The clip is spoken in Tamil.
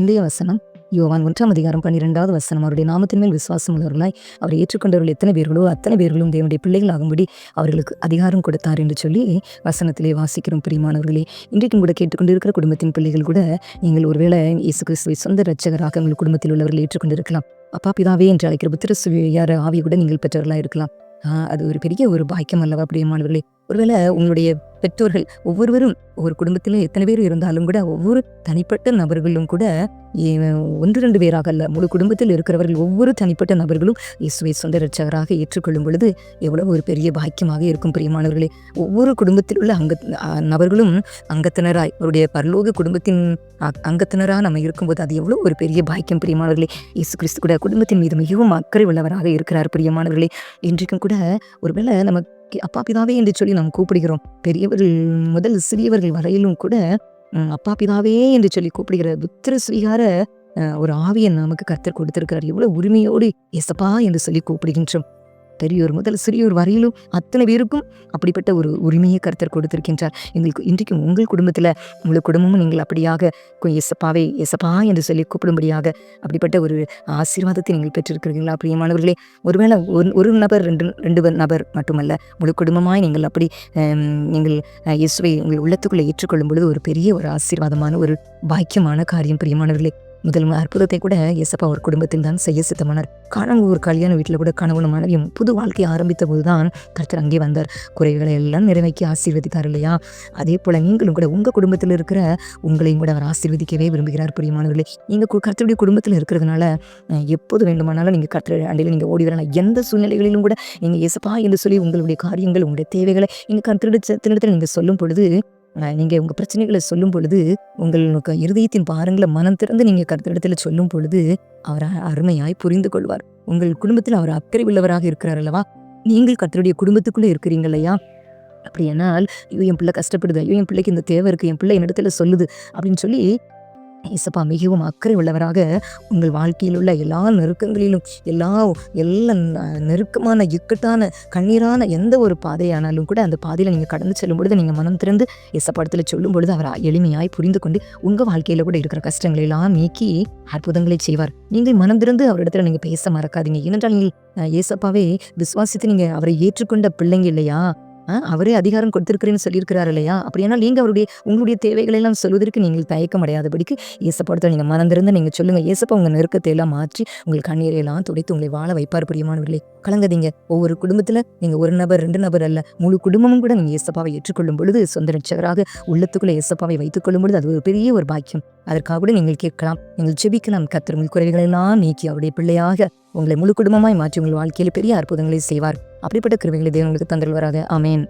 இந்திய வசனம் யோவான் ஒன்றாம் அதிகாரம் பன்னிரெண்டாவது வசனம். அவருடைய நாமத்தின் மேல் விசுவாசம் உள்ளவர்களாய் அவர் ஏற்றுக்கொண்டவர்கள் எத்தனை பேர்களோ அத்தனை பேர்களும் தேவனுடைய பிள்ளைகளாகும்படி அவர்களுக்கு அதிகாரம் கொடுத்தார் என்று சொல்லி வசனத்திலே வாசிக்கிறோம் பிரியமானவர்களே. இன்றைக்கும் கூட கேட்டுக்கொண்டிருக்கிற குடும்பத்தின் பிள்ளைகள் கூட நீங்கள் ஒருவேளை இயேசு கிறிஸ்துவை சொந்த ரட்சகராக உங்கள் குடும்பத்தில் உள்ளவர்கள் ஏற்றுக்கொண்டிருக்கலாம். அப்பா பிதாவே என்று அழைக்கிற புத்திர சுவியார ஆவி கூட நீங்கள் பெற்றவர்களாக இருக்கலாம். அது ஒரு பெரிய ஒரு பாக்கியம் அல்லவா பிரியமானவர்களே. ஒருவேளை உங்களுடைய பெற்றோர்கள் ஒவ்வொருவரும் ஒரு குடும்பத்தில் எத்தனை பேர் இருந்தாலும் கூட ஒவ்வொரு தனிப்பட்ட நபர்களும் கூட ஏ- ஒன்று ரெண்டு பேராக அல்ல முழு குடும்பத்தில் இருக்கிறவர்கள் ஒவ்வொரு தனிப்பட்ட நபர்களும் இயேசுவை சொந்த ரட்சகராக ஏற்றுக்கொள்ளும் பொழுது எவ்வளவு ஒரு பெரிய பாக்கியமாக இருக்கும் பிரியமானவர்களே. ஒவ்வொரு குடும்பத்தில் உள்ள அங்க நபர்களும் அங்கத்தினராய் அவருடைய பரலோக குடும்பத்தின் அங்கத்தினராக நம்ம இருக்கும்போது அது எவ்வளோ ஒரு பெரிய பாக்கியம் பிரியமானவர்களே. இயேசு கிறிஸ்து கூட குடும்பத்தின் மீது மிகவும் அக்கறை உள்ளவராக இருக்கிறார் பிரியமானவர்களே. இன்றைக்கும் கூட ஒருவேளை நம்ம அப்பா பிதாவே என்று சொல்லி நாம் கூப்பிடுகிறோம். பெரியவர்கள் முதல் சிறியவர்கள் வரையிலும் கூட அப்பா பிதாவே என்று சொல்லி கூப்பிடுகிற புத்திர ஸ்வீகார ஒரு ஆவியை நமக்கு கர்த்தர் கொடுத்திருக்கிறார். எவ்வளவு உரிமையோடு எசப்பா என்று சொல்லி கூப்பிடுகின்றோம். பெரியோர் முதல் சிறியோர் வரையிலும் அத்தனை பேருக்கும் அப்படிப்பட்ட ஒரு உரிமையை கருத்தர் கொடுத்திருக்கின்றார். எங்களுக்கு இன்றைக்கும் உங்கள் குடும்பத்தில் உங்கள் குடும்பமும் நீங்கள் அப்படியாக எசப்பாவே எசப்பா என்று சொல்லி கூப்பிடும்படியாக அப்படிப்பட்ட ஒரு ஆசீர்வாதத்தை நீங்கள் பெற்றிருக்கிறீர்களா? பிரியமானவர்களே ஒருவேளை ஒரு ஒரு நபர் ரெண்டு ரெண்டு நபர் மட்டுமல்ல முழு குடும்பமாய் நீங்கள் அப்படி நீங்கள் இயேசுவை உங்கள் உள்ளத்துக்குள்ளே ஏற்றுக்கொள்ளும் பொழுது ஒரு பெரிய ஒரு ஆசீர்வாதமான ஒரு பாக்கியமான காரியம். பிரியமானவர்களே முதல் அற்புதத்தை கூட எசப்பா ஒரு குடும்பத்தில் தான் செய்ய சித்தமானார். காணாங்க ஒரு கல்யாண வீட்டில் கூட கணவனும் மனைவியும் புது வாழ்க்கையை ஆரம்பித்த போதுதான் கர்த்தர் அங்கே வந்தார். குறைகளை எல்லாம் நிறைவேற்றி ஆசீர்வதித்தார் இல்லையா? அதே போல நீங்களும் கூட உங்க குடும்பத்தில் இருக்கிற உங்களையும் கூட அவர் ஆசீர்வதிக்கவே விரும்புகிறார் பிரியமானவர்களே. நீங்க கு- கர்த்தருடைய குடும்பத்தில் இருக்கிறதுனால எப்போது வேண்டுமானாலும் நீங்க கர்த்தர் அண்டையில் நீங்க ஓடி வரலாம். எந்த சூழ்நிலைகளிலும் கூட நீங்க எசப்பா என்று சொல்லி உங்களுடைய காரியங்கள் உங்களுடைய தேவைகளை நீங்க கர்த்தரிடத்தில் நீங்க சொல்லும் பொழுது நீங்கள் உங்கள் பிரச்சனைகளை சொல்லும் பொழுது உங்களுக்கு இருதயத்தின் பாரங்களை மனம் திறந்து நீங்க கர்த்தரிடத்தில் சொல்லும் பொழுது அவர் அருமையாய் புரிந்து கொள்வார். உங்கள் குடும்பத்தில் அவர் அக்கறை உள்ளவராக இருக்கிறார் அல்லவா? நீங்கள் கர்த்தருடைய குடும்பத்துக்குள்ளே இருக்கிறீங்க இல்லையா? அப்படியானால் ஐயோ என் பிள்ளை கஷ்டப்படுது ஐயோ என் பிள்ளைக்கு இந்த தேவை இருக்குது என் பிள்ளை என்னிடத்துல சொல்லுது அப்படின்னு சொல்லி இசப்பா மிகவும் அக்கறை உள்ளவராக உங்கள் வாழ்க்கையில் உள்ள எல்லா நெருக்கங்களிலும் எல்லா எல்லா நெருக்கமான இக்கட்டான கண்ணீரான எந்த ஒரு பாதையானாலும் கூட அந்த பாதையில் நீங்கள் கடந்து செல்லும் பொழுது நீங்கள் மனம் திறந்து இசப்படத்தில் சொல்லும் பொழுது அவர் எளிமையாய் புரிந்து கொண்டு உங்கள் வாழ்க்கையில் கூட இருக்கிற கஷ்டங்களை எல்லாம் நீக்கி அற்புதங்களை செய்வார். நீங்கள் மனம் திறந்து அவரிடத்துல நீங்கள் பேச மறக்காதீங்க. ஏனென்றால் நீங்கள் ஏசப்பாவே விசுவாசித்து நீங்கள் அவரை ஏற்றுக்கொண்ட பிள்ளைங்க இல்லையா? அவரே அதிகாரம் கொடுத்திருக்கிறேன்னு சொல்லியிருக்கிறார் இல்லையா? அப்படியானால் நீங்கள் அவருடைய உங்களுடைய தேவைகளை எல்லாம் சொல்வதற்கு நீங்கள் தயக்கம் அடையாதபடிக்கு ஏசப்பாடத்தில் நீங்கள் மறந்திருந்து நீங்கள் சொல்லுங்கள் ஏசப்பா உங்கள் நெருக்கத்தை எல்லாம் மாற்றி உங்கள் கண்ணீரை எல்லாம் துடைத்து உங்களை வாழ வைப்பார் பிரியமானவர்களே. கலங்காதீங்க. ஒவ்வொரு குடும்பத்தில் நீங்கள் ஒரு நபர் ரெண்டு நபர் அல்ல. முழு குடும்பமும் கூட நீங்கள் ஏசப்பாவை ஏற்றுக்கொள்ளும் பொழுது சொந்த ரட்சகராக உள்ளத்துக்குள்ளே ஏசப்பாவை வைத்துக் கொள்ளும் பொழுது அது ஒரு பெரிய ஒரு பாக்கியம். அதற்காக கூட நீங்கள் கேட்கலாம். நீங்கள் ஜெபிக்கலாம். கத்திரங்கள் குறைகளெல்லாம் குறைகளை எல்லாம் நீக்கி அவருடைய பிள்ளையாக உங்களை முழு குடும்பமாய் மாற்றி உங்கள் வாழ்க்கையில் பெரிய அற்புதங்களை செய்வார். அப்படிப்பட்ட கிருவிகளை தேவன் உங்களுக்கு தந்தல்வராக அமேன்